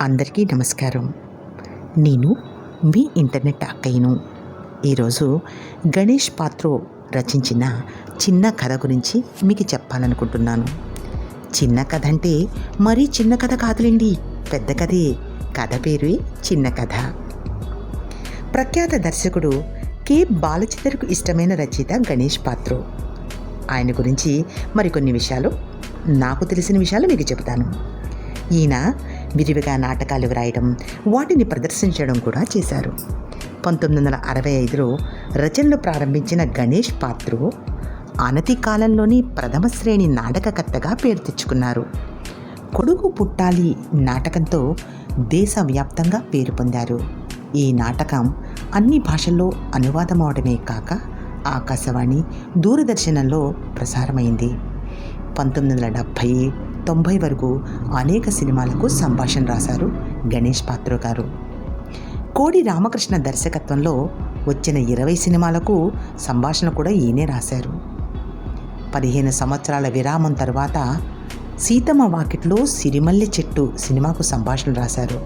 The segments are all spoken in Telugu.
అందరికీ నమస్కారం. నేను మీ ఇంటర్నెట్ అక్కయ్యను. ఈరోజు గణేష్ పాత్రో రచించిన చిన్న కథ గురించి మీకు చెప్పాలనుకుంటున్నాను. చిన్న కథ అంటే మరీ చిన్న కథ కాదులేండి పెద్ద కథే. కథ పేరు చిన్న కథ. ప్రఖ్యాత దర్శకుడు కె. బాలచిత్రకు ఇష్టమైన రచయిత గణేష్ పాత్రో. ఆయన గురించి మరికొన్ని విషయాలు నాకు తెలిసిన విషయాలు మీకు చెబుతాను. ఈయన విరివిగా నాటకాలు వ్రాయడం వాటిని ప్రదర్శించడం కూడా చేశారు. పంతొమ్మిది వందల అరవై ఐదులో రచనలు ప్రారంభించిన గణేష్ పాత్రు అనతి కాలంలోని ప్రథమ శ్రేణి నాటకకర్తగా పేరు తెచ్చుకున్నారు. కొడుకు పుట్టాలి నాటకంతో దేశవ్యాప్తంగా పేరు పొందారు. ఈ నాటకం అన్ని భాషల్లో అనువాదం అవడమే కాక ఆకాశవాణి దూరదర్శనంలో ప్రసారమైంది. పంతొమ్మిది వందల డెబ్భై తొంభై వరకు అనేక సినిమాలకు సంభాషణ రాశారు గణేష్ పాత్ర గారు. కోడి రామకృష్ణ దర్శకత్వంలో వచ్చిన ఇరవై సినిమాలకు సంభాషణ కూడా ఈయనే రాశారు. పదిహేను సంవత్సరాల విరామం తర్వాత సీతమ్మ వాకిట్లో సిరిమల్లి చెట్టు సినిమాకు సంభాషణ రాశారు.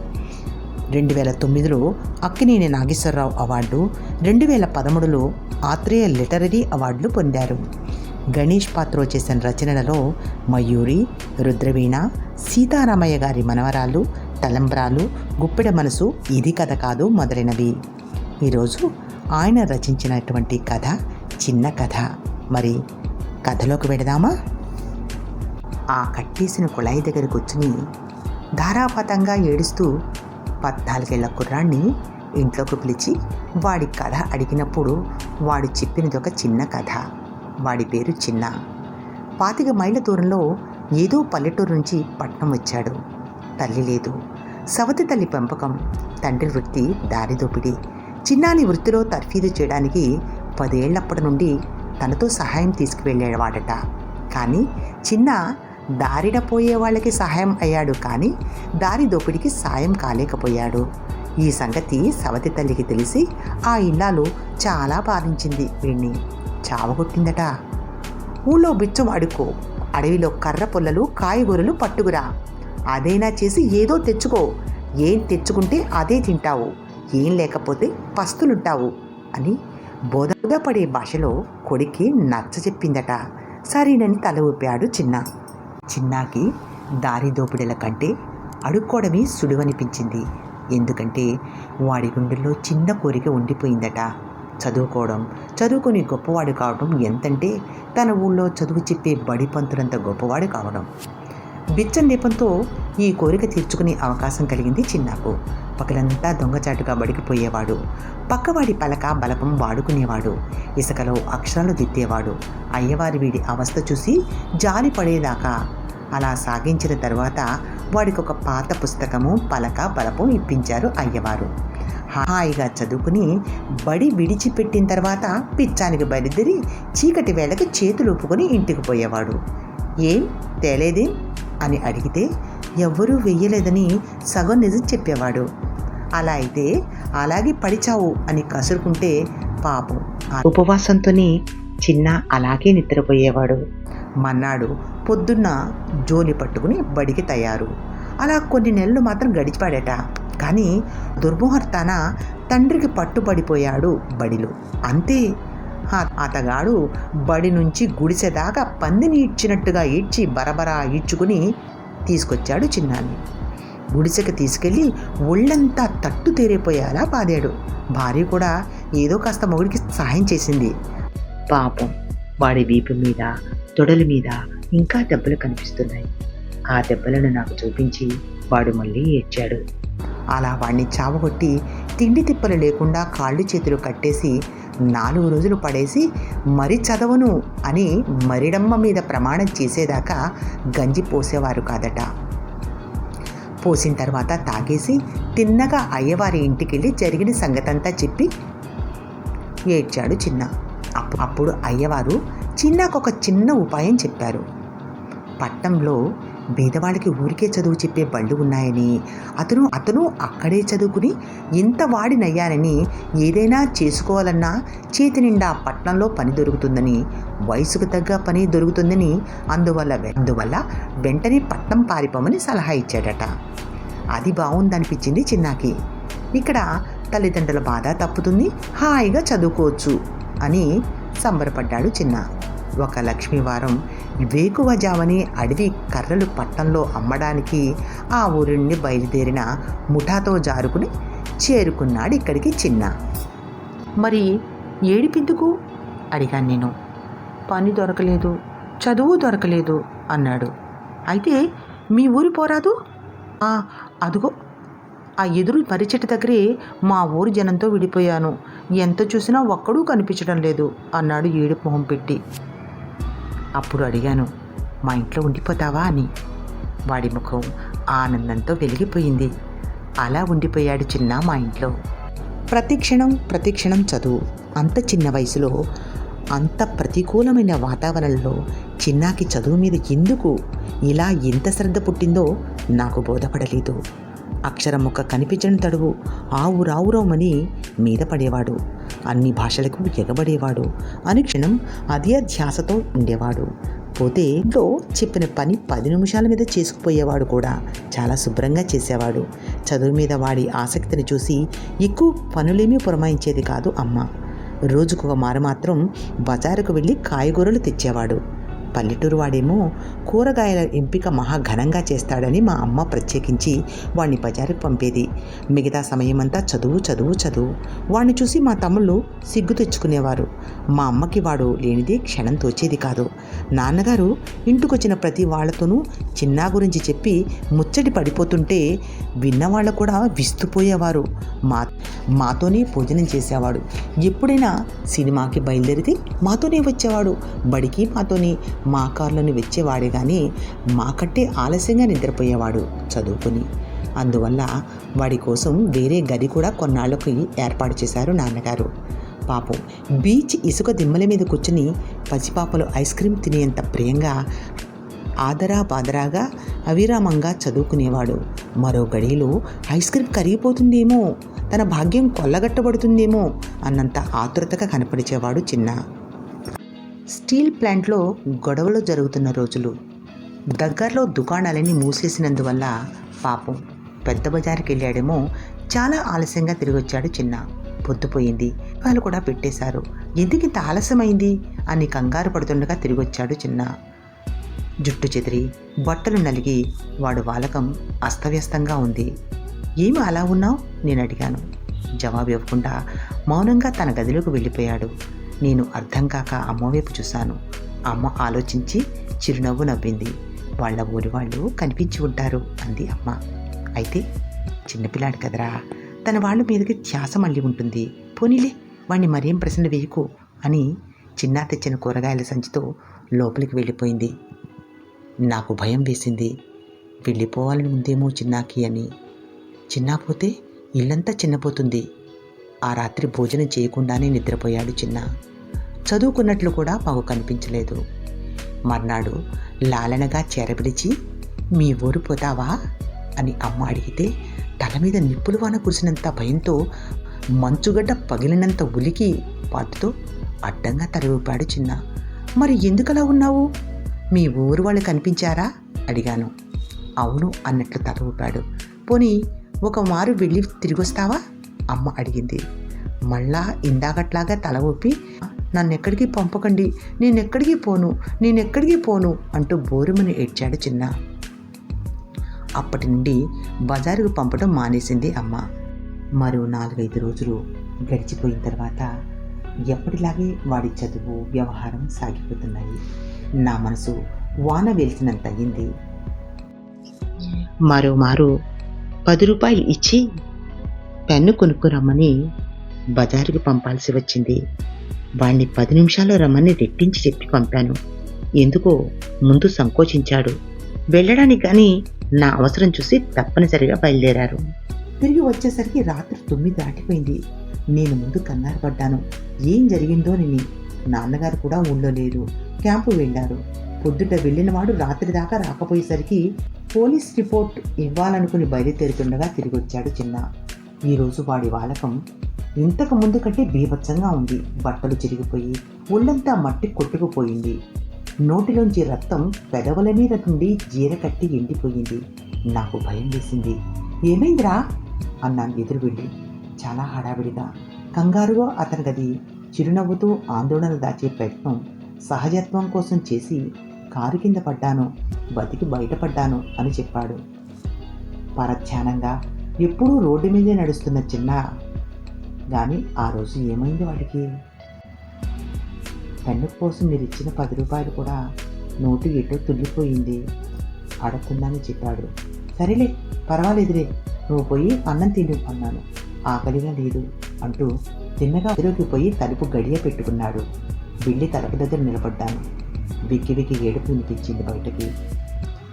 రెండు వేల తొమ్మిదిలో అక్కినేని నాగేశ్వరరావు అవార్డు రెండు వేల పదమూడులో ఆత్రేయ లిటరరీ అవార్డులు పొందారు. గణేష్ పాత్రో చేసిన రచనలలో మయూరి రుద్రవీణ సీతారామయ్య గారి మనవరాలు తలంబ్రాలు గుప్పెడ మనసు ఇది కథ కాదు మొదలైనవి. ఈరోజు ఆయన రచించినటువంటి కథ చిన్న కథ. మరి కథలోకి వెడదామా ఆ కట్టేసిన కుళాయి దగ్గర కూర్చుని ధారాపాతంగా ఏడుస్తూ పద్నాలుగేళ్ళ కుర్రాన్ని ఇంట్లోకి పిలిచి వాడి కథ అడిగినప్పుడు వాడు చెప్పినది ఒక చిన్న కథ. వాడి పేరు చిన్న. పాతిక మైళ్ళ దూరంలో ఏదో పల్లెటూరు నుంచి పట్నం వచ్చాడు. తల్లి లేదు. సవతి తల్లి పెంపకం తండ్రి వృత్తి దారిదోపిడి చిన్నాని వృత్తిలో తర్ఫీదు చేయడానికి పదేళ్ళప్పటి నుండి తనతో సహాయం తీసుకువెళ్ళేవాడట. కానీ చిన్న దారిన పోయే వాళ్ళకి సహాయం అయ్యాడు కానీ దారి దోపిడికి సాయం కాలేకపోయాడు. ఈ సంగతి సవతి తల్లికి తెలిసి ఆ ఇల్లాలు చాలా బాధించింది వీణ్ణి. చావగొట్టిందట ఊళ్ళో బిచ్చం వాడుకో అడవిలో కర్ర పొల్లలు కాయగూరలు పట్టుకురా. అదైనా చేసి ఏదో తెచ్చుకో. ఏం తెచ్చుకుంటే అదే తింటావు. ఏం లేకపోతే పస్తులుంటావు అని బోధపడే భాషలో కొడుక్కి నచ్చ చెప్పిందట. సరేనని తల ఊపాడు చిన్న. చిన్నాకి దారి దోపిడీల కంటే అడుక్కోవడమే సులువనిపించింది. ఎందుకంటే వాడి గుండెల్లో చిన్న కోరిక ఉండిపోయిందట. చదువుకోవడం చదువుకుని గొప్పవాడు కావడం ఎంతంటే తన ఊళ్ళో చదువు చెప్పే బడి పంతులంత గొప్పవాడు కావడం. బిచ్చం దీపంతో ఈ కోరిక తీర్చుకునే అవకాశం కలిగింది చిన్నాకు పగలంతా దొంగచాటుగా బడికిపోయేవాడు పక్కవాడి పలక బలపం వాడుకునేవాడు. ఇసుకలో అక్షరాలు దిద్దేవాడు. అయ్యవారి వీడి అవస్థ చూసి జాలి పడేదాకా అలా సాగించిన తర్వాత వాడికి ఒక పాత పుస్తకము పలక బలపం ఇప్పించారు అయ్యవారు. హాయిగా చదువుకుని బడి విడిచిపెట్టిన తర్వాత పిచ్చానికి బయలుదేరి చీకటి వేళకి చేతులు ఒప్పుకొని ఇంటికి పోయేవాడు. ఏం తేలేదేం? అని అడిగితే ఎవ్వరూ వెయ్యలేదని సగం నిజం చెప్పేవాడు. అలా అయితే అలాగే పడిచావు అని కసురుకుంటే పాపం ఆ ఉపవాసంతోనే చిన్న అలాగే నిద్రపోయేవాడు. మన్నాడు పొద్దున్న జోలి పట్టుకుని బడికి తయారు. అలా కొన్ని నెలలు మాత్రం గడిచిపాడట. కానీ దుర్ముహూర్తాన తండ్రికి పట్టుబడిపోయాడు బడిలో. అంతే. అతగాడు బడి నుంచి గుడిసెదాకా పందిని ఈడ్చినట్టుగా ఈడ్చి బరబరా ఈడ్చుకుని తీసుకొచ్చాడు చిన్నాన్ని. గుడిసెకి తీసుకెళ్ళి ఒళ్ళంతా తట్టు తేరిపోయేలా బాదాడు భార్య కూడా ఏదో కాస్త మొగుడికి సహాయం చేసింది. పాపం వాడి వీపు మీద తొడల మీద ఇంకా దెబ్బలు కనిపిస్తున్నాయి. ఆ దెబ్బలను నాకు చూపించి వాడు మళ్ళీ ఏడ్చాడు. అలా వాణ్ణి చావగొట్టి తిండి తిప్పలు లేకుండా కాళ్ళు చేతులు కట్టేసి నాలుగు రోజులు పడేసి మరి చదవను అని మరిడమ్మ మీద ప్రమాణం చేసేదాకా గంజి పోసేవారు కాదట. పోసిన తర్వాత తాగేసి తిన్నగా అయ్యవారి ఇంటికెళ్ళి జరిగిన సంగతంతా చెప్పి ఏడ్చాడు చిన్న. అప్పుడు అయ్యవారు చిన్నకొక చిన్న ఉపాయం చెప్పారు. పట్నంలో పేదవాళ్ళకి ఊరికే చదువు చెప్పే బళ్ళు ఉన్నాయని అతను అతను అక్కడే చదువుకుని ఇంత వాడినయ్యానని ఏదైనా చేసుకోవాలన్నా చేతి నిండా పట్నంలో పని దొరుకుతుందని వయసుకు తగ్గ పని దొరుకుతుందని అందువల్ల వె- అందువల్ల వెంటనే పట్నం పారిపోమని సలహా ఇచ్చాడట. అది బాగుందనిపించింది చిన్నాకి. ఇక్కడ తల్లిదండ్రుల బాధ తప్పుతుంది హాయిగా చదువుకోవచ్చు అని సంబరపడ్డాడు చిన్న. ఒక లక్ష్మీవారం వేకువజామని అడవి కర్రలు పట్టణంలో అమ్మడానికి ఆ ఊరి నుండి బయలుదేరిన ముఠాతో జారుకుని చేరుకున్నాడు ఇక్కడికి చిన్న. మరి ఏడిపిందుకు? అడిగాను నేను. పని దొరకలేదు చదువు దొరకలేదు అన్నాడు. అయితే మీ ఊరు పోరాదు? అదుగో ఆ ఎదురు పరిచెట్టు దగ్గరే మా ఊరు జనంతో విడిపోయాను. ఎంత చూసినా ఒక్కడూ కనిపించడం లేదు అన్నాడు ఏడుపు మొహం పెట్టి. అప్పుడు అడిగాను మా ఇంట్లో ఉండిపోతావా? అని. వాడి ముఖం ఆనందంతో వెలిగిపోయింది. అలా ఉండిపోయాడు చిన్న మా ఇంట్లో. ప్రతి క్షణం ప్రతి క్షణం చదువు. అంత చిన్న వయసులో అంత ప్రతికూలమైన వాతావరణంలో చిన్నాకి చదువు మీద ఎందుకు? ఇలా ఎంత శ్రద్ధ పుట్టిందో నాకు బోధపడలేదు. అక్షరం ముక్క కనిపించని తడువు. ఆవు రావురోమని మీద పడేవాడు. అన్ని భాషలకు ఎగబడేవాడు. అనుక్షణం అదే ధ్యాసతో ఉండేవాడు. పోతే ఇంట్లో చెప్పిన పని పది నిమిషాల మీద చేసుకుపోయేవాడు కూడా. చాలా శుభ్రంగా చేసేవాడు. చదువు మీద వాడి ఆసక్తిని చూసి ఎక్కువ పనులేమీ పురమాయించేది కాదు అమ్మ. రోజుకొక మారు మాత్రం బజారుకు వెళ్ళి కాయగూరలు తెచ్చేవాడు. పల్లెటూరు వాడేమో కూరగాయల ఎంపిక మహా ఘనంగా చేస్తాడని మా అమ్మ ప్రత్యేకించి వాడిని బజారుకు పంపేది. మిగతా సమయమంతా చదువు చదువు చదువు. వాడిని చూసి మా తమ్ముళ్ళు సిగ్గు తెచ్చుకునేవారు. మా అమ్మకి వాడు లేనిదే క్షణం తోచేది కాదు. నాన్నగారు ఇంటికొచ్చిన ప్రతి వాళ్ళతోనూ చిన్నా గురించి చెప్పి ముచ్చటి పడిపోతుంటే విన్నవాళ్ళు కూడా విస్తుపోయేవారు. మా మాతోనే భోజనం చేసేవాడు. ఎప్పుడైనా సినిమాకి బయలుదేరితే మాతోనే వచ్చేవాడు. బడికి మాతోనే మా కార్లను వచ్చేవాడే కానీ మాకట్టే ఆలస్యంగా నిద్రపోయేవాడు చదువుకుని. అందువల్ల వాడి కోసం వేరే గది కూడా కొన్నాళ్ళకి ఏర్పాటు చేశారు నాన్నగారు. పాపం బీచ్ ఇసుక దిమ్మల మీద కూర్చుని పసిపాపలు ఐస్ క్రీమ్ తినేంత ప్రియంగా ఆదరా బాదరాగా అవిరామంగా చదువుకునేవాడు. మరో గడిలో ఐస్ క్రీమ్ కరిగిపోతుందేమో తన భాగ్యం కొల్లగట్టబడుతుందేమో అన్నంత ఆతురతగా కనపరిచేవాడు చిన్న స్టీల్ ప్లాంట్లో గొడవలు జరుగుతున్న రోజులు. దగ్గరలో దుకాణాలన్నీ మూసేసినందువల్ల పాపం. పెద్ద బజారుకి వెళ్ళాడేమో చాలా ఆలస్యంగా తిరిగి వచ్చాడు చిన్న పొద్దుపోయింది వాళ్ళు కూడా పెట్టేశారు. ఎందుకు ఇంత ఆలస్యమైంది? అని కంగారు పడుతుండగా తిరిగి వచ్చాడు చిన్న. జుట్టు చెదిరి బట్టలు నలిగి వాడు వాలకం అస్తవ్యస్తంగా ఉంది. ఏమి అలా ఉన్నావు? నేను అడిగాను. జవాబు ఇవ్వకుండా మౌనంగా తన గదిలోకి వెళ్ళిపోయాడు. నేను అర్థం కాక అమ్మ వైపు చూశాను. అమ్మ ఆలోచించి చిరునవ్వు నవ్వింది. వాళ్ళ ఊరి వాళ్ళు కనిపించి ఉంటారు అంది అమ్మ. అయితే చిన్నపిల్లాడు కదరా. తన వాళ్ళ మీదకి ధ్యాస మళ్ళీ ఉంటుంది. పోనీలే వాణ్ణి మరేం ప్రశ్న వేయకు అని చిన్న తెచ్చిన కూరగాయల సంచితో లోపలికి వెళ్ళిపోయింది. నాకు భయం వేసింది. వెళ్ళిపోవాలని ఉందేమో చిన్నాకి అని. చిన్నా పోతే ఇల్లంతా చిన్నపోతుంది. ఆ రాత్రి భోజనం చేయకుండానే నిద్రపోయాడు చిన్న. చదువుకున్నట్లు కూడా మాకు కనిపించలేదు. మర్నాడు లాలనగా చేరబిడిచి మీ ఊరు పోతావా? అని అమ్మ అడిగితే తల మీద నిప్పులు వాన కురిసినంత భయంతో మంచుగడ్డ పగిలినంత ఉలికి పాటుతో అడ్డంగా తల చిన్న. మరి ఎందుకలా ఉన్నావు? మీ ఊరు వాళ్ళు కనిపించారా? అడిగాను. అవును అన్నట్లు తల ఊపాడు పోనీ ఒక మారు వెళ్ళి తిరిగొస్తావా? అమ్మ అడిగింది. మళ్ళా ఇందాకట్లాగా తల ఊపి నన్నెక్కడికి పంపకండి నేనెక్కడికి పోను నేనెక్కడికి పోను అంటూ బోరుమని ఏడ్చాడు చిన్న. అప్పటి నుండి బజారుకు పంపడం మానేసింది అమ్మ. మరో నాలుగైదు రోజులు గడిచిపోయిన తర్వాత ఎప్పటిలాగే వాడి చదువు వ్యవహారం సాగిపోతున్నాయి. నా మనసు వాన వేల్చినంత అయ్యింది మరోమారు పది రూపాయలు ఇచ్చి పెన్ను కొనుక్కురమ్మని బజారుకి పంపాల్సి వచ్చింది. వాణ్ణి పది నిమిషాల్లో రమ్మని రెట్టించి చెప్పి పంపాను. ఎందుకో ముందు సంకోచించాడు. వెళ్ళడానికి కానీ నా అవసరం చూసి తప్పనిసరిగా బయలుదేరారు. తిరిగి వచ్చేసరికి రాత్రి తొమ్మిది దాటిపోయింది. నేను ముందు కంగారు పడ్డాను. ఏం జరిగిందోనని నాన్నగారు కూడా ఊళ్ళో లేరు. క్యాంపు వెళ్ళారు. పొద్దుట వెళ్ళిన వాడు రాత్రి దాకా రాకపోయేసరికి పోలీస్ రిపోర్ట్ ఇవ్వాలనుకుని బయలుదేరుతుండగా తిరిగి వచ్చాడు చిన్న. ఈరోజు వాడి వాలకం ఇంతకు ముందు కంటే బీభత్సంగా ఉంది. బట్టలు చిరిగిపోయి ఒళ్ళంతా మట్టి కొట్టుకుపోయింది. నోటిలోంచి రక్తం పెదవుల మీద నుండి జీర కట్టి ఎండిపోయింది. నాకు భయం వేసింది. ఏమైందిరా? అన్నాను ఎదురు వెళ్ళి చాలా హడావిడిగా కంగారుగా అతని గది చిరునవ్వుతూ ఆందోళన దాచే ప్రయత్నం సహజత్వం కోసం చేసి కారు కింద పడ్డాను. బతికి బయటపడ్డాను అని చెప్పాడు. పరధ్యానంగా ఎప్పుడూ రోడ్డు మీదే నడుస్తున్న చిన్న. కానీ ఆ రోజు ఏమైంది వాడికి? పెన్ను కోసం మీరు ఇచ్చిన పది రూపాయలు కూడా నోటు ఎటో తుల్లిపోయింది. అడుగుతుందని చెప్పాడు. సరేలే పర్వాలేదులే. నువ్వు పోయి అన్నం తిండి అన్నాను. ఆకలిగా లేదు అంటూ తిన్నగా అదిలోకి పోయి తలుపు గడియ పెట్టుకున్నాడు. బిల్లి తలుపు దగ్గర నిలబడ్డాను. విక్కి విక్కి ఏడుపు వినిపించింది బయటకి.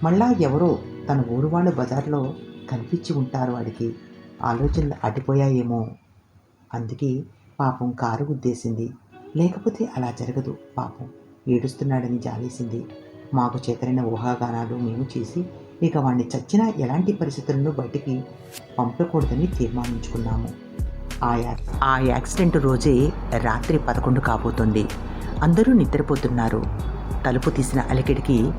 మళ్ళా ఎవరో తన ఊరు వాళ్ళు బజార్లో కనిపించి ఉంటారు వాడికి. ఆలోచనలు అడ్డిపోయాయేమో. అందుకే పాపం కారు గుద్దేసింది. లేకపోతే అలా జరగదు పాపం. ఏడుస్తున్నాడని జాలేసింది. మాకు చేతనైన ఊహాగానాలు మేము చేసి ఇక వాడిని చచ్చినా ఎలాంటి పరిస్థితులను బయటికి పంపకూడదని తీర్మానించుకున్నాము. ఆ ఆ యాక్సిడెంట్ రోజే రాత్రి పదకొండు కాబోతుంది. అందరూ నిద్రపోతున్నారు. తలుపు తీసిన అలికిడికి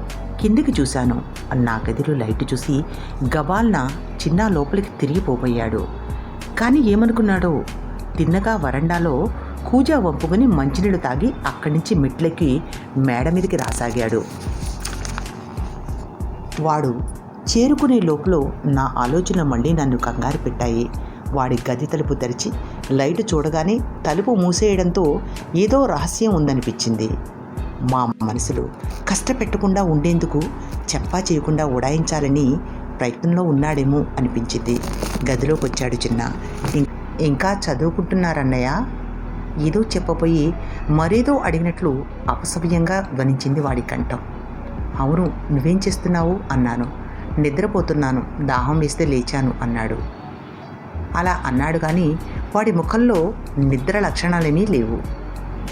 కిందికి చూశాను. నా గదిలో లైట్ చూసి గబాల్న చిన్న లోపలికి తిరిగిపోబోయాడు కానీ ఏమనుకున్నాడో? తిన్నగా వరండాలో కూజా వంపుకొని మంచినీళ్ళు తాగి అక్కడి నుంచి మెట్లెక్కి మేడ మీదకి రాసాగాడు. వాడు చేరుకునే లోపల నా ఆలోచనలు మళ్ళీ నన్ను కంగారు పెట్టాయి. వాడి గది తలుపు తెరిచి లైట్ చూడగానే తలుపు మూసేయడంతో ఏదో రహస్యం ఉందనిపించింది. మా మనసులు కష్టపెట్టకుండా ఉండేందుకు చెప్పా చేయకుండా ఉడాయించాలని ప్రయత్నంలో ఉన్నాడేమో అనిపించింది. గదిలోకి వచ్చాడు చిన్న ఇంకా చదువుకుంటున్నారన్నయ్య? ఏదో చెప్పబోయి మరేదో అడిగినట్లు అపసవ్యంగా ధ్వనించింది వాడి కంఠం. అవును నువ్వేం చేస్తున్నావు? అన్నాను. నిద్రపోతున్నాను దాహం వేస్తే లేచాను అన్నాడు. అలా అన్నాడు కానీ వాడి ముఖంలో నిద్ర లక్షణాలేమీ లేవు.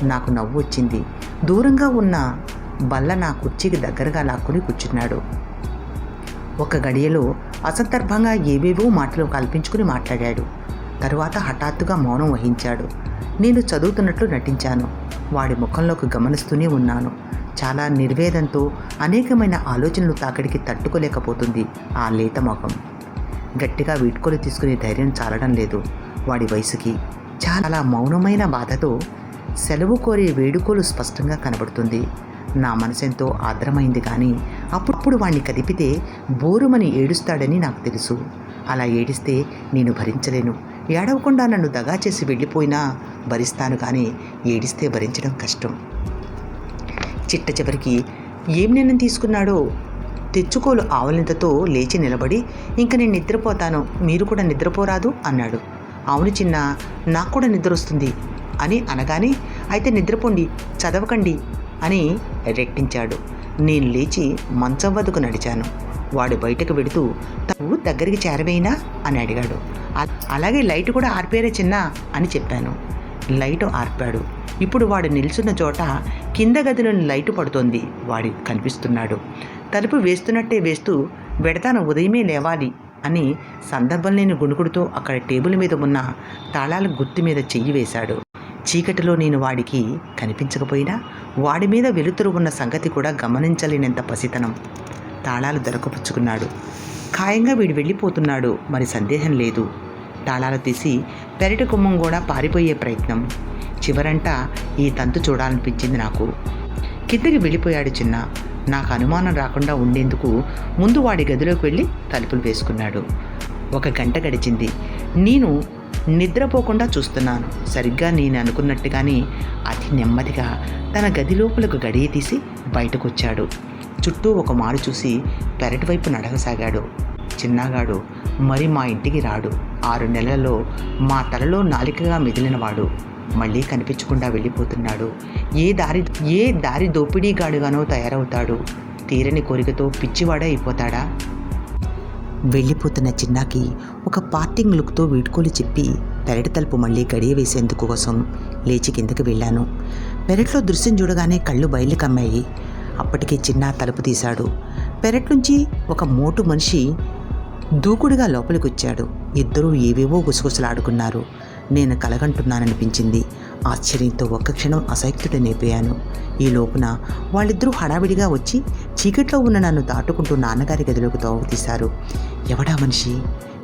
నాకు నవ్వు వచ్చింది. దూరంగా ఉన్న బల్ల నా కుర్చీకి దగ్గరగా లాక్కుని కూర్చున్నాడు. ఒక గడియలో అసందర్భంగా ఏవేవో మాటలు కల్పించుకుని మాట్లాడాడు. తరువాత హఠాత్తుగా మౌనం వహించాడు. నేను చదువుతున్నట్లు నటించాను. వాడి ముఖంలోకి గమనిస్తూనే ఉన్నాను. చాలా నిర్వేదంతో అనేకమైన ఆలోచనలు తాకడికి తట్టుకోలేకపోతుంది ఆ లేత ముఖం గట్టిగా వీడ్కోలు తీసుకునే ధైర్యం చాలడం లేదు. వాడి వయసుకి చాలా మౌనమైన బాధతో సెలవు కోరే వేడుకోలు స్పష్టంగా కనబడుతుంది. నా మనసెంతో ఆద్రమైంది కానీ అప్పుడు వాణ్ణి కదిపితే బోరుమని ఏడుస్తాడని నాకు తెలుసు. అలా ఏడిస్తే నేను భరించలేను. ఏడవకుండా నన్ను దగా చేసి వెళ్ళిపోయినా భరిస్తాను కానీ ఏడిస్తే భరించడం కష్టం. చిట్ట చివరికి ఏం నిర్ణయం తీసుకున్నాడో? తెచ్చుకోలు ఆవలింతతో లేచి నిలబడి ఇంక నేను నిద్రపోతాను. మీరు కూడా నిద్రపోరాదు అన్నాడు. అవును చిన్న నాకు కూడా నిద్ర వస్తుంది అని అనగానే అయితే నిద్రపోండి చదవకండి అని రెట్టించాడు. నేను లేచి మంచం వద్దకు నడిచాను. వాడు బయటకు వెడుతూ తను దగ్గరికి చేరవేయినా? అని అడిగాడు. అలాగే లైట్ కూడా ఆర్పేరే చిన్న? అని చెప్పాను. లైట్ ఆర్పాడు. ఇప్పుడు వాడు నిల్చున్న చోట కింద గదిలోని లైటు పడుతోంది. వాడి కనిపిస్తున్నాడు. తలుపు వేస్తున్నట్టే వేస్తూ వెడతాను ఉదయమే లేవాలి అని సందర్భం లేని గుణుకుడుతో అక్కడ టేబుల్ మీద ఉన్న తాళాల గుర్తు మీద చెయ్యి వేశాడు. చీకటిలో నేను వాడికి కనిపించకపోయినా వాడి మీద వెలుతురు ఉన్న సంగతి కూడా గమనించలేనంత పసితనం. తాళాలు దొరకపుచ్చుకున్నాడు. ఖాయంగా వీడు వెళ్ళిపోతున్నాడు. మరి సందేహం లేదు. తాళాలు తీసి పెరటి కుమ్మం కూడా పారిపోయే ప్రయత్నం. చివరంట ఈ తంతు చూడాలనిపించింది నాకు. కిందకి వెళ్ళిపోయాడు చిన్న. నాకు అనుమానం రాకుండా ఉండేందుకు ముందు వాడి గదిలోకి వెళ్ళి తలుపులు వేసుకున్నాడు. ఒక గంట గడిచింది. నేను నిద్రపోకుండా చూస్తున్నాను. సరిగ్గా నేను అనుకున్నట్టుగానే అతి నెమ్మదిగా తన గది లోపలకు గడియ తీసి బయటకొచ్చాడు. చుట్టూ ఒక మారు చూసి పెరటి వైపు నడవసాగాడు. చిన్నగాడు మరి మా ఇంటికి రాడు. ఆరు నెలల్లో మా తలలో నాలికగా మిగిలినవాడు మళ్ళీ కనిపించకుండా వెళ్ళిపోతున్నాడు. ఏ దారి ఏ దారి దోపిడీగాడుగానో తయారవుతాడు. తీరని కోరికతో పిచ్చివాడే అయిపోతాడా? వెళ్ళిపోతున్న చిన్నాకి ఒక పార్టింగ్ లుక్తో వీడ్కోలు చెప్పి పెరటి తలుపు మళ్ళీ గడియ వేసేందుకు కోసం లేచి కిందకి వెళ్ళాను. పెరట్లో దృశ్యం చూడగానే కళ్ళు బయలు కమ్మాయి. అప్పటికే చిన్న తలుపు తీశాడు. పెరట్ నుంచి ఒక మోటు మనిషి దూకుడుగా లోపలికి వచ్చాడు ఇద్దరూ ఏవేవో గుసగుసలాడుకున్నారు. నేను కలగంటున్నాననిపించింది. ఆశ్చర్యంతో ఒక్క క్షణం అసహ్యుడనైపోయాను ఈ లోపున వాళ్ళిద్దరూ హడావిడిగా వచ్చి చీకట్లో ఉన్న నన్ను దాటుకుంటూ నాన్నగారి గదిలోకి తోవ తీశారు. ఎవడా మనిషి?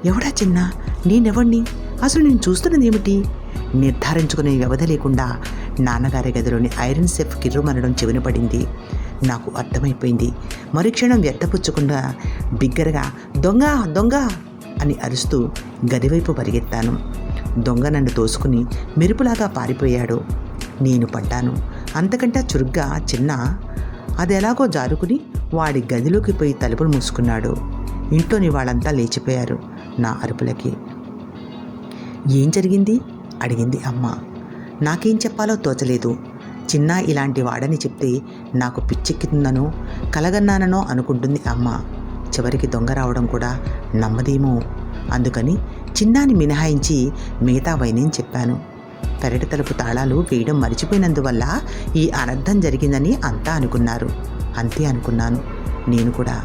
ఎవడా చిన్న? నేనెవడిని అసలు నేను చూస్తున్నది ఏమిటి నిర్ధారించుకునే వ్యవధి లేకుండా నాన్నగారి గదిలోని ఐరన్ సెఫ్ కిర్రుమనడం చెవిన పడింది. నాకు అర్థమైపోయింది. మరుక్షణం వ్యర్థపుచ్చకుండా బిగ్గరగా దొంగ దొంగ అని అరుస్తూ గదివైపు పరిగెత్తాను. దొంగ నన్ను తోసుకుని మెరుపులాగా పారిపోయాడు. నేను పడ్డాను. అంతకంటే చురుగ్గా చిన్న అది ఎలాగో జారుకుని వాడి గదిలోకి పోయి తలుపులు మూసుకున్నాడు. ఇంట్లోని వాళ్ళంతా లేచిపోయారు నా అరుపులకి. ఏం జరిగింది? అడిగింది అమ్మ. నాకేం చెప్పాలో తోచలేదు. చిన్న ఇలాంటి వాడని చెప్తే నాకు పిచ్చెక్కుతుందనో కలగన్నాననో అనుకుంటుంది అమ్మ. చివరికి దొంగ రావడం కూడా నమ్మదేమో. అందుకని చిన్నాని మినహాయించి మిగతా వైనేం చెప్పాను. పెరటి తలుపు తాళాలు వేయడం మర్చిపోయినందువల్ల ఈ అనర్థం జరిగిందని అంతా అనుకున్నారు. అంతే అనుకున్నాను. నేను కూడా.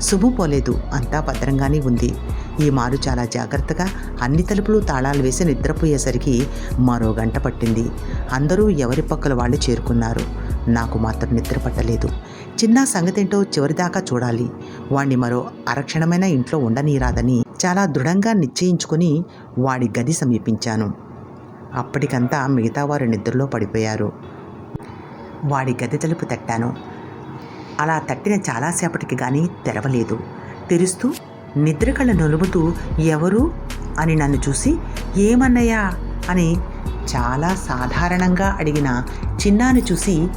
శుభు పోలేదు. అంతా భద్రంగానే ఉంది. ఈ మారు చాలా జాగ్రత్తగా అన్ని తలుపులు తాళాలు వేసి నిద్రపోయేసరికి మరో గంట పట్టింది. అందరూ ఎవరి పక్కల వాళ్ళు చేరుకున్నారు. నాకు మాత్రం నిద్ర పట్టలేదు. చిన్న సంగతేంటో చివరిదాకా చూడాలి. వాణ్ణి మరో అరక్షణమైన ఇంట్లో ఉండనీరాదని చాలా దృఢంగా నిశ్చయించుకుని వాడి గది సమీపించాను. అప్పటికంతా మిగతా వారు నిద్రలో పడిపోయారు. వాడి గది తలుపు తట్టాను. అలా తట్టిన చాలాసేపటికి కానీ తెరవలేదు. తెరుస్తూ నిద్రకళ్ళ నొలుముతూ ఎవరు అని నన్ను చూసి ఏమన్నయ్యా? అని చాలా సాధారణంగా అడిగిన చిన్నాను చూసి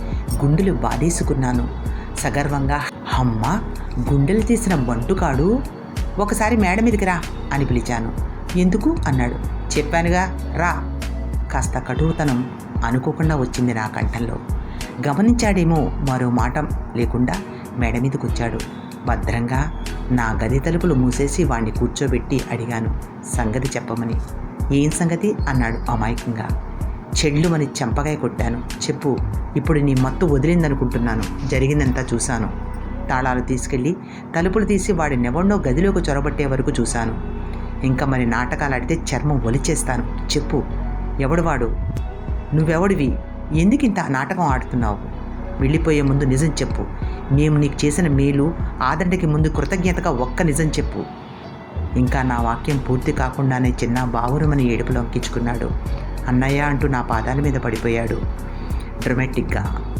గుండెలు బాధేసుకున్నాను. సగర్వంగా అమ్మ గుండెలు తీసిన బంటుకాడు ఒకసారి మేడ మీదకి రా అని పిలిచాను. ఎందుకు? అన్నాడు. చెప్పానుగా రా. కాస్త కటువుతనం అనుకోకుండా వచ్చింది నా కంఠంలో. గమనించాడేమో మరో మాట లేకుండా మేడ మీదకి వచ్చాడు భద్రంగా నా గది తలుపులు మూసేసి వాణ్ణి కూర్చోబెట్టి అడిగాను. సంగతి చెప్పమని. ఏం సంగతి? అన్నాడు అమాయకంగా. చెళ్ళుమని చెంపకాయ కొట్టాను. చెప్పు. ఇప్పుడు నీ మత్తు వదిలిందనుకుంటున్నాను. జరిగిందంతా చూశాను. తాళాలు తీసుకెళ్ళి తలుపులు తీసి వాడి నెవన్నో గదిలోకి చొరబట్టే వరకు చూశాను. ఇంకా మరి నాటకాలు ఆడితే చర్మం ఒలిచేస్తాను. చెప్పు. ఎవడు వాడు? నువ్వెవడివి? ఎందుకు ఇంత నాటకం ఆడుతున్నావు? వెళ్ళిపోయే ముందు నిజం చెప్పు. మేము నీకు చేసిన మేలు ఆదండకి ముందు కృతజ్ఞతగా ఒక్క నిజం చెప్పు. ఇంకా నా వాక్యం పూర్తి కాకుండానే చిన్న బావురమని ఏడుపులో అంకించుకున్నాడు. అన్నయ్య అంటూ నా పాదాల మీద పడిపోయాడు. డ్రమాటిక్గా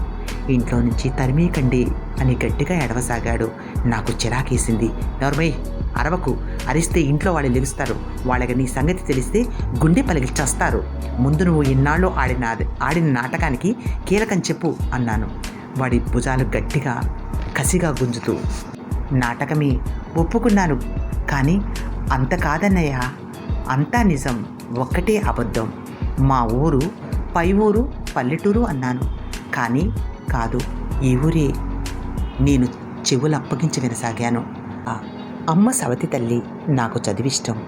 ఇంట్లో నుంచి తరిమీకండి అని గట్టిగా ఎడవసాగాడు నాకు చిరాకేసింది. నోర్మై అరవకు. అరిస్తే ఇంట్లో వాళ్ళు లెగుస్తారు. వాళ్ళకి నీ సంగతి తెలిస్తే గుండె పలికి ముందు నువ్వు ఇన్నాళ్ళు ఆడిన ఆడిన నాటకానికి కీలకం చెప్పు అన్నాను. వాడి భుజాలు గట్టిగా కసిగా గుంజుతూ. నాటకమే ఒప్పుకున్నాను. కానీ అంత కాదన్నయ్య. అంతా నిజం. ఒక్కటే అబద్ధం. మా ఊరు పై ఊరు పల్లెటూరు అన్నాను. కానీ కాదు ఈ ఊరే నేను చెవులు అప్పగించి వినసాగాను. అమ్మ సవతి తల్లి నాకు చదివిష్టం.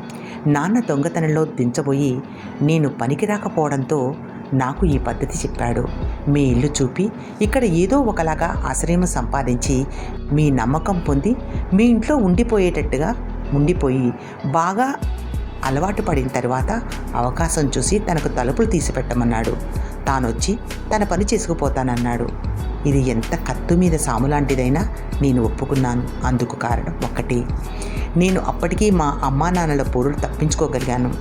నాన్న దొంగతనంలో దించబోయి నేను పనికి రాకపోవడంతో నాకు ఈ పద్ధతి చెప్పాడు. మీ ఇల్లు చూపి ఇక్కడ ఏదో ఒకలాగా ఆశ్రయం సంపాదించి మీ నమ్మకం పొంది మీ ఇంట్లో ఉండిపోయేటట్టుగా ఉండిపోయి బాగా అలవాటు పడిన తర్వాత అవకాశం చూసి తనకు తలుపులు తీసిపెట్టమన్నాడు. తానొచ్చి తన పని చేసుకుపోతానన్నాడు. ఇది ఎంత కత్తు మీద సాములాంటిదైనా నేను ఒప్పుకున్నాను. అందుకు కారణం ఒక్కటి. నేను అప్పటికీ మా అమ్మా నాన్నల పొరులు తప్పించుకోగలిగాను.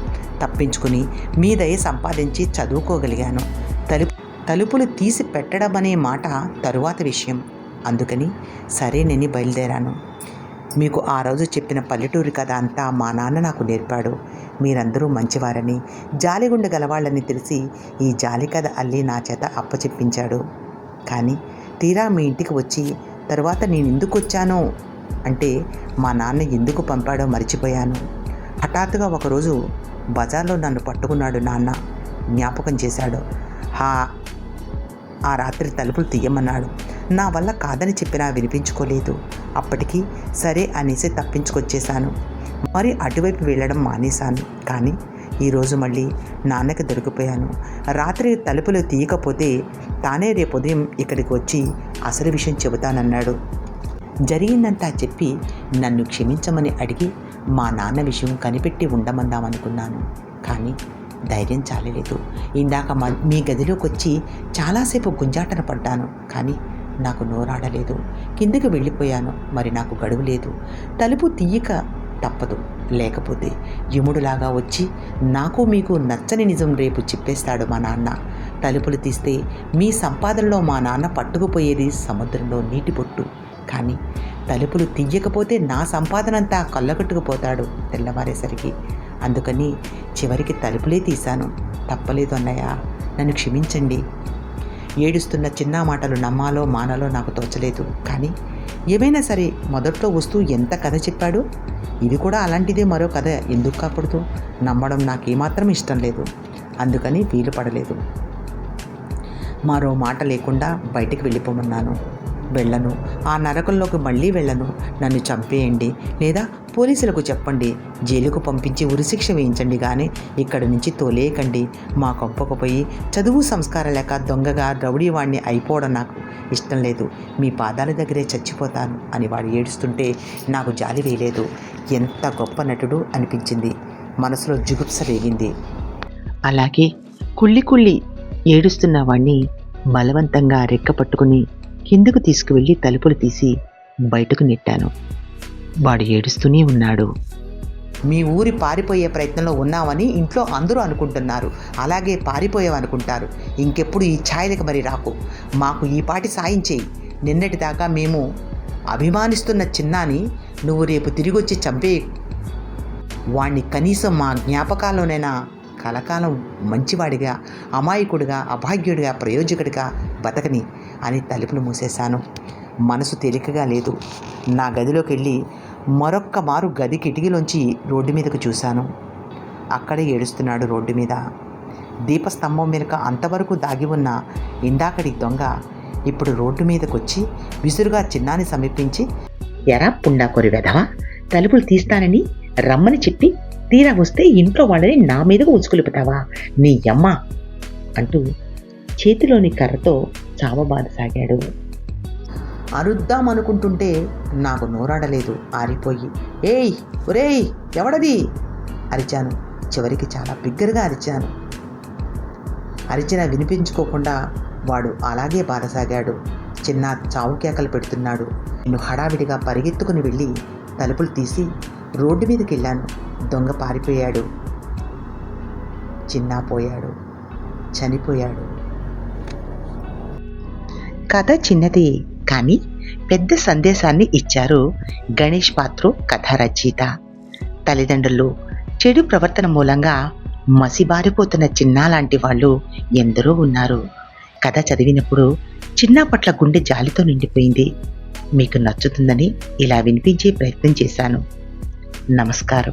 తప్పించుకుని మీ సంపాదించి చదువుకోగలిగాను. తలుపు తలుపులు తీసి పెట్టడం అనే మాట తరువాత విషయం. అందుకని సరే నేను బయలుదేరాను. మీకు ఆ రోజు చెప్పిన పల్లెటూరి కథ అంతా మా నాన్న నాకు నేర్పాడు. మీరందరూ మంచివారని జాలిగుండె గలవాళ్ళని తెలిసి ఈ జాలి కథ అల్లి నా చేత అప్పచెప్పించాడు. కానీ తీరా మీ ఇంటికి వచ్చి తర్వాత నేను ఎందుకు వచ్చానో అంటే మా నాన్న ఎందుకు పంపాడో మర్చిపోయాను. హఠాత్తుగా ఒకరోజు బజార్లో నన్ను పట్టుకున్నాడు నాన్న. జ్ఞాపకం చేశాడు. హా ఆ రాత్రి తలుపులు తీయమన్నాడు. నా వల్ల కాదని చెప్పినా వినిపించుకోలేదు. అప్పటికి సరే అనేసి తప్పించుకొచ్చేశాను. మరి అటువైపు వెళ్ళడం మానేశాను. కానీ ఈరోజు మళ్ళీ నాన్నకి దొరికిపోయాను. రాత్రి తలుపులు తీయకపోతే తానే రేపు ఉదయం ఇక్కడికి వచ్చి అసలు విషయం చెబుతానన్నాడు. జరిగిందంతా చెప్పి నన్ను క్షమించమని అడిగి మా నాన్న విషయం కనిపెట్టి ఉండమందామనుకున్నాను కానీ ధైర్యం చాలలేదు. ఇందాక మా మీ గదిలోకి వచ్చి చాలాసేపు గుంజాటన పడ్డాను కానీ నాకు నోరాడలేదు. కిందకి వెళ్ళిపోయాను మరి నాకు గడువు లేదు. తలుపు తీయక తప్పదు. లేకపోతే యముడులాగా వచ్చి నాకు మీకు నచ్చని నిజం రేపు చెప్పేస్తాడు మా నాన్న. తలుపులు తీస్తే మీ సంపాదనలో మా నాన్న పట్టుకుపోయేది సముద్రంలో నీటి పొట్టు కానీ తలుపులు తీయకపోతే నా సంపాదన అంతా కళ్ళగట్టుకుపోతాడు తెల్లవారేసరికి. అందుకని చివరికి తలుపులే తీశాను. తప్పలేదు అన్నయ్య నన్ను క్షమించండి. ఏడుస్తున్న చిన్న మాటలు నమ్మాలో మానాలో నాకు తోచలేదు. కానీ ఏమైనా సరే మొదట్లో వస్తూ ఎంత కథ చెప్పాడు? ఇది కూడా అలాంటిదే మరో కథ. ఎందుకు కాకూడదు? నమ్మడం నాకు ఏమాత్రం ఇష్టం లేదు. అందుకని వీలు పడలేదు. మరో మాట లేకుండా బయటికి వెళ్ళిపోమన్నాను వెళ్ళను. ఆ నరకంలోకి మళ్ళీ వెళ్ళను. నన్ను చంపేయండి లేదా పోలీసులకు చెప్పండి. జైలుకు పంపించి ఉరిశిక్ష వేయించండి కానీ ఇక్కడి నుంచి తోలేయకండి. మా కొప్పకపోయి చదువు సంస్కారం లేక దొంగగా రౌడీవాణ్ణి అయిపోవడం నాకు ఇష్టం లేదు. మీ పాదాల దగ్గరే చచ్చిపోతాను అని వాడు ఏడుస్తుంటే నాకు జాలి వేయలేదు. ఎంత గొప్ప నటుడు అనిపించింది. మనసులో జుగుప్స రేగింది. అలాగే కుళ్ళి కుళ్ళి ఏడుస్తున్న వాణ్ణి బలవంతంగా రెక్క పట్టుకుని కిందకు తీసుకువెళ్ళి తలుపులు తీసి బయటకు నెట్టాను. వాడు ఏడుస్తూనే ఉన్నాడు. మీ ఊరి పారిపోయే ప్రయత్నంలో ఉన్నామని ఇంట్లో అందరూ అనుకుంటున్నారు. అలాగే పారిపోయామనుకుంటారు ఇంకెప్పుడు ఈ ఛాయలకు మరి రాకు. మాకు ఈ పాటి సాయం చేయి. నిన్నటి దాకా మేము అభిమానిస్తున్న చిన్నాని నువ్వు రేపు తిరిగొచ్చి చంపే వాణ్ణి కనీసం మా జ్ఞాపకాల్లోనైనా కలకాలం మంచివాడిగా అమాయకుడిగా అభాగ్యుడిగా ప్రయోజకుడిగా బతకని అని తలుపులు మూసేశాను. మనసు తేలికగా లేదు. నా గదిలోకి వెళ్ళి మరొక్క మారు గది కిటికీలోంచి రోడ్డు మీదకు చూశాను. అక్కడే ఏడుస్తున్నాడు రోడ్డు మీద. దీపస్తంభం వెనుక అంతవరకు దాగి ఉన్న ఇందాకడి దొంగ ఇప్పుడు రోడ్డు మీదకొచ్చి విసురుగా చిన్నాన్ని సమీపించి ఎరా పుండాకొరి వెధవా తలుపులు తీస్తానని రమ్మని చెప్పి తీరా వస్తే ఇంట్లో వాళ్ళని నా మీదకు ఉచ్చుకొలిపుతావా నీ అమ్మ అంటూ చేతిలోని కర్రతో చావబాదసాగాడు అరుద్దామనుకుంటుంటే నాకు నోరాడలేదు ఆరిపోయి. ఏయ్ ఒరేయ్ ఎవడది? అరిచాను. చివరికి చాలా బిగ్గరగా అరిచాను. అరిచిన వినిపించుకోకుండా వాడు అలాగే బాధసాగాడు చిన్న చావు కేకలు పెడుతున్నాడు. నేను హడావిడిగా పరిగెత్తుకుని వెళ్ళి తలుపులు తీసి రోడ్డు మీదకి వెళ్ళాను. దొంగ పారిపోయాడు. చిన్నా పోయాడు. చనిపోయాడు. కథ చిన్నది కానీ పెద్ద సందేశాన్ని ఇచ్చారు గణేష్ పాత్రు కథ రచయిత తల్లిదండ్రులు చెడు ప్రవర్తన మూలంగా మసిబారిపోతున్న చిన్న లాంటి వాళ్ళు ఎందరో ఉన్నారు. కథ చదివినప్పుడు చిన్న పట్ల గుండె జాలితో నిండిపోయింది. మీకు నచ్చుతుందని ఇలా వినిపించే ప్రయత్నం చేశాను. నమస్కారం.